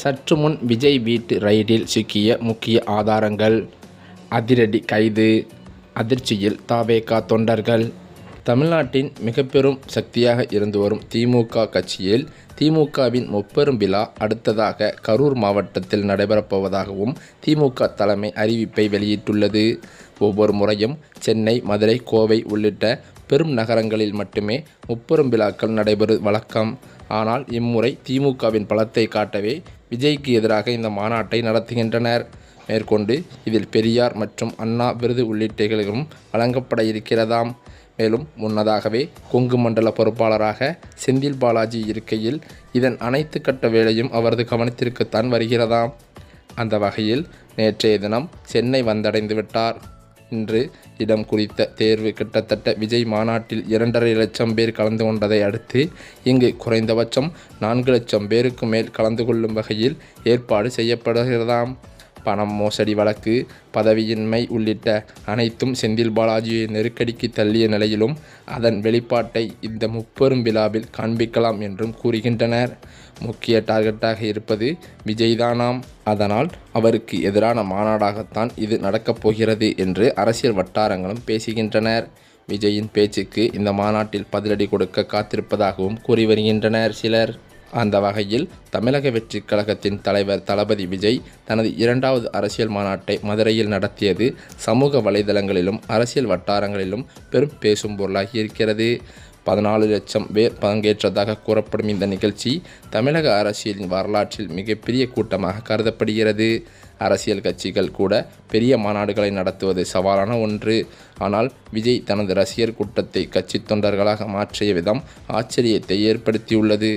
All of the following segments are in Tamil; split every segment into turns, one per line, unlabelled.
சற்று முன் விஜய் வீட்டு ரைடில் சிக்கிய முக்கிய ஆதாரங்கள். அதிரடி கைது அதிர்ச்சியில் தாவேகா தொண்டர்கள். தமிழ்நாட்டின் மிக பெரும் சக்தியாக இருந்து வரும் திமுக கட்சியில் திமுகவின் முப்பெரும் விழா அடுத்ததாக கரூர் மாவட்டத்தில் நடைபெறப்போவதாகவும் திமுக தலைமை அறிவிப்பை வெளியிட்டுள்ளது. ஒவ்வொரு முறையும் சென்னை மதுரை கோவை உள்ளிட்ட பெரும் நகரங்களில் மட்டுமே முப்பெரும் விழாக்கள் நடைபெறும் வழக்கம். ஆனால் இம்முறை திமுகவின் பலத்தை காட்டவே விஜய்க்கு எதிராக இந்த மாநாட்டை நடத்துகின்றனர். மேற்கொண்டு இதில் பெரியார் மற்றும் அண்ணா விருது உள்ளிட்டைகளும் வழங்கப்பட இருக்கிறதாம். மேலும் முன்னதாகவே கொங்கு மண்டல பொறுப்பாளராக செந்தில் பாலாஜி இருக்கையில் இதன் அனைத்து கட்ட வேலையும் அவரது கவனத்திற்குத்தான் வருகிறதாம். அந்த வகையில் நேற்றைய தினம் சென்னை வந்தடைந்து விட்டார் இன்று இடம் குறித்த தேர்வு கிட்டத்தட்ட விஜய் மாநாட்டில் இரண்டரை லட்சம் பேர் கலந்து கொண்டதை அடுத்து இங்கு குறைந்தபட்சம் நான்கு லட்சம் பேருக்கு மேல் கலந்து கொள்ளும் வகையில் ஏற்பாடு செய்யப்படுகிறதாம். பணம் மோசடி வழக்கு பதவியின்மை உள்ளிட்ட அனைத்தும் செந்தில் பாலாஜியை நெருக்கடிக்கு தள்ளிய நிலையிலும் அதன் வெளிப்பாட்டை இந்த முப்பெரும் விழாவில் காண்பிக்கலாம் என்றும் கூறுகின்றனர். முக்கிய டார்கெட்டாக இருப்பது விஜய்தானாம். அதனால் அவருக்கு எதிரான மாநாடாகத்தான் இது நடக்கப் போகிறது என்று அரசியல் வட்டாரங்களும் பேசுகின்றனர். விஜயின் பேச்சுக்கு இந்த மாநாட்டில் பதிலடி கொடுக்க காத்திருப்பதாகவும் கூறி வருகின்றனர் சிலர். அந்த வகையில் தமிழக வெற்றிக் கழகத்தின் தலைவர் தளபதி விஜய் தனது இரண்டாவது அரசியல் மாநாட்டை மதுரையில் நடத்தியது. சமூக வலைதளங்களிலும் அரசியல் வட்டாரங்களிலும் பெரும் பேசும் பொருளாகி இருக்கிறது. பதினாலு லட்சம் பேர் பங்கேற்றதாக கூறப்படும் இந்த நிகழ்ச்சி தமிழக அரசியலின் வரலாற்றில் மிகப்பெரிய கூட்டமாக கருதப்படுகிறது. அரசியல் கட்சிகள் கூட பெரிய மாநாடுகளை நடத்துவது சவாலான ஒன்று. ஆனால் விஜய் தனது ரசிகர் கூட்டத்தை கட்சி தொண்டர்களாக மாற்றிய விதம் ஆச்சரியத்தை ஏற்படுத்தியுள்ளது.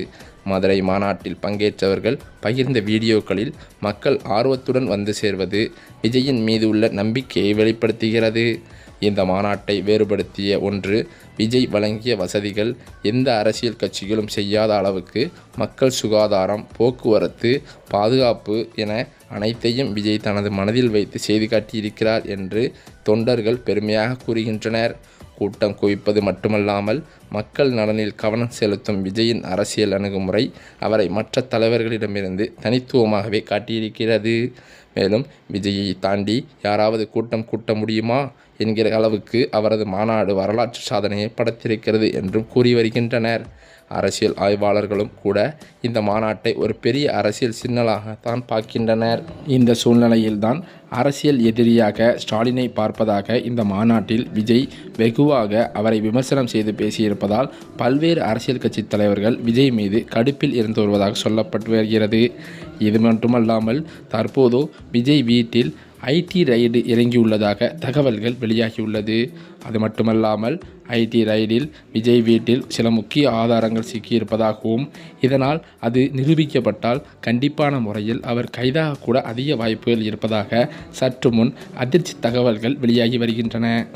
மதுரை மாநாட்டில் பங்கேற்றவர்கள் பகிர்ந்த வீடியோக்களில் மக்கள் ஆர்வத்துடன் வந்து சேர்வது விஜயின் மீது உள்ள நம்பிக்கையை வெளிப்படுத்துகிறது. இந்த மாநாட்டை வேறுபடுத்திய ஒன்று விஜய் வழங்கிய வசதிகள் எந்த அரசியல் கட்சிகளும் செய்யாத அளவுக்கு மக்கள் சுகாதாரம் போக்குவரத்து பாதுகாப்பு என அனைத்தையும் விஜய் தனது மனதில் வைத்து செய்து காட்டியிருக்கிறார் என்று தொண்டர்கள் பெருமையாக கூறுகின்றனர். கூட்டம் குவிப்பது மட்டுமல்லாமல் மக்கள் நலனில் கவனம் செலுத்தும் விஜயின் அரசியல் அணுகுமுறை அவரை மற்ற தலைவர்களிடமிருந்து தனித்துவமாகவே காட்டியிருக்கிறது. மேலும் விஜயை தாண்டி யாராவது கூட்டம் கூட்ட முடியுமா என்கிற அளவுக்கு அவரது மாநாடு வரலாற்று சாதனையை படைத்திருக்கிறது என்றும் கூறி வருகின்றனர். அரசியல் ஆய்வாளர்களும் கூட இந்த மாநாட்டை ஒரு பெரிய அரசியல் சின்னலாக தான் பார்க்கின்றனர். இந்த சூழ்நிலையில்தான் அரசியல் எதிரியாக ஸ்டாலினை பார்ப்பதாக இந்த மாநாட்டில் விஜய் வெகுவாக அவரை விமர்சனம் செய்து பேசியிருப்பதால் பல்வேறு அரசியல் கட்சி தலைவர்கள் விஜய் மீது கடுப்பில் இருந்து வருவதாக சொல்லப்பட்டு வருகிறது. இது மட்டுமல்லாமல் தற்போதோ விஜய் வீட்டில் ஐடி ரைடு இறங்கியுள்ளதாக தகவல்கள் வெளியாகியுள்ளது. அது மட்டுமல்லாமல் ஐடி ரைடில் விஜய் வீட்டில் சில முக்கிய ஆதாரங்கள் சிக்கியிருப்பதாகவும் இதனால் அது நிரூபிக்கப்பட்டால் கண்டிப்பான முறையில் அவர் கைதாக கூட அதிக வாய்ப்புகள் இருப்பதாக சற்று முன் அதிர்ச்சி தகவல்கள் வெளியாகி வருகின்றன.